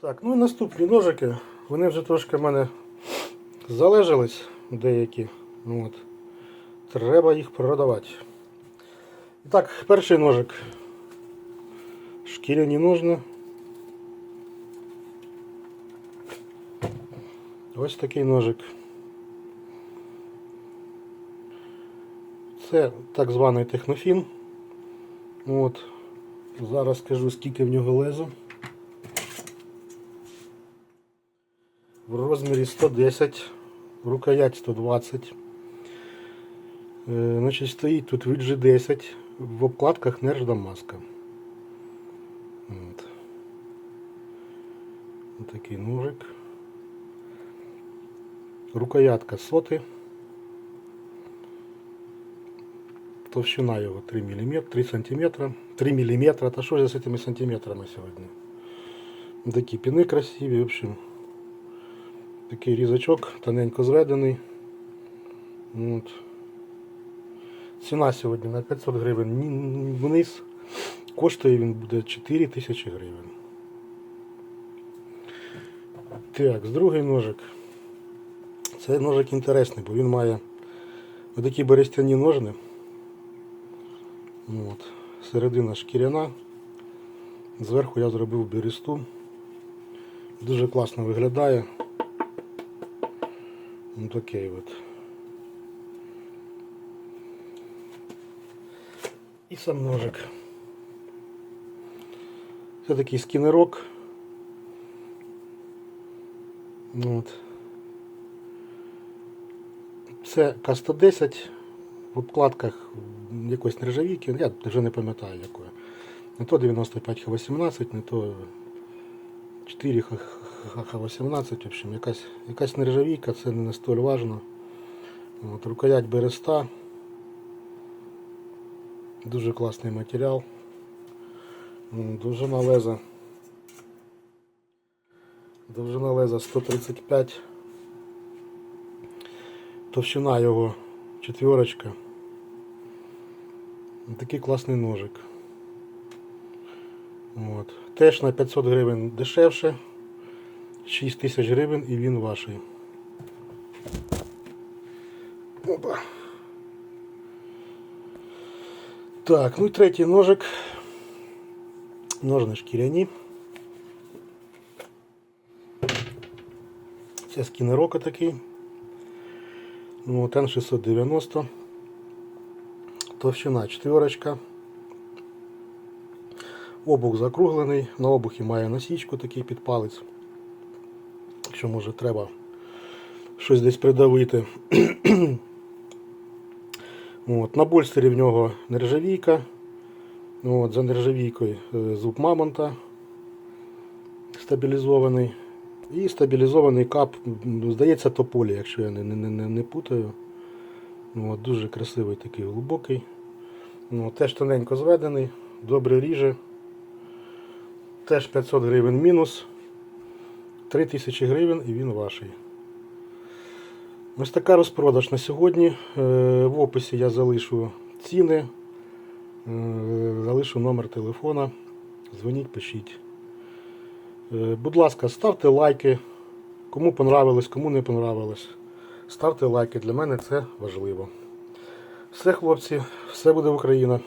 Так, ну і наступні ножики. Вони вже трошки в мене залежались деякі. Ну, От. Треба їх продавати. І так, перший ножик. Шкіряні ножни. Ось такий ножик. Це так званий технофін. От. Зараз скажу, скільки в нього лезу. В розмірі 110, рукоять 120. Е, Значить, стоїть тут від G10, в обкладках нержда маска. От. Ось такий ножик. Рукоятка соти. Товщина його 3 мм, 3 см, 3 мм. Та що ж з цими сантиметрами сьогодні? Такі піни красиві, в общем. Такий різачок, тоненько зведений. От. Ціна сьогодні на 500 гривень вниз. Коштує він буде 4 тисячі гривень. Так, з другий ножик. Цей ножик інтересний, бо він має такі берестяні ножни. От. Середина шкіряна. Зверху я зробив бересту. Дуже класно виглядає. Ось такий от. І сам ножик. Це такий скінерок. От. Це К110 в обкладках якоїсь нержавійки, я вже не пам'ятаю якої. Не то 95 Х18, не то 4 Х18, в общем, якась, якась нержавійка, це не настільки важно. От, рукоять береста. Дуже класний матеріал. Довжина леза. Довжина леза 135. Товщина його четверочка. Такий класний ножик. От. Теж на 500 гривень дешевше. 6 тисяч гривень і він ваший. Опа. Так, ну і третій ножик. Ножни шкіряні. Це скінерока такий. Ну, от Н690. Товщина четверочка. Обух закруглений. На обухі має насічку такий під палець. Якщо може треба щось десь придавити. От, на больстері в нього нержавійка. От, за нержавійкою е, зуб мамонта стабілізований. І стабілізований кап, здається, тополі, якщо я не, не, не, не путаю. От, дуже красивий такий глибокий. От, теж тоненько зведений, добре ріже. Теж 500 гривень мінус. 3000 гривень і він ваший. Ось така розпродаж на сьогодні. Е, В описі я залишу ціни, е, залишу номер телефона. Дзвоніть, пишіть. Е, Будь ласка, ставте лайки. Кому понравилось, кому не понравилось. Ставте лайки, для мене це важливо. Все, хлопці, все буде Україна.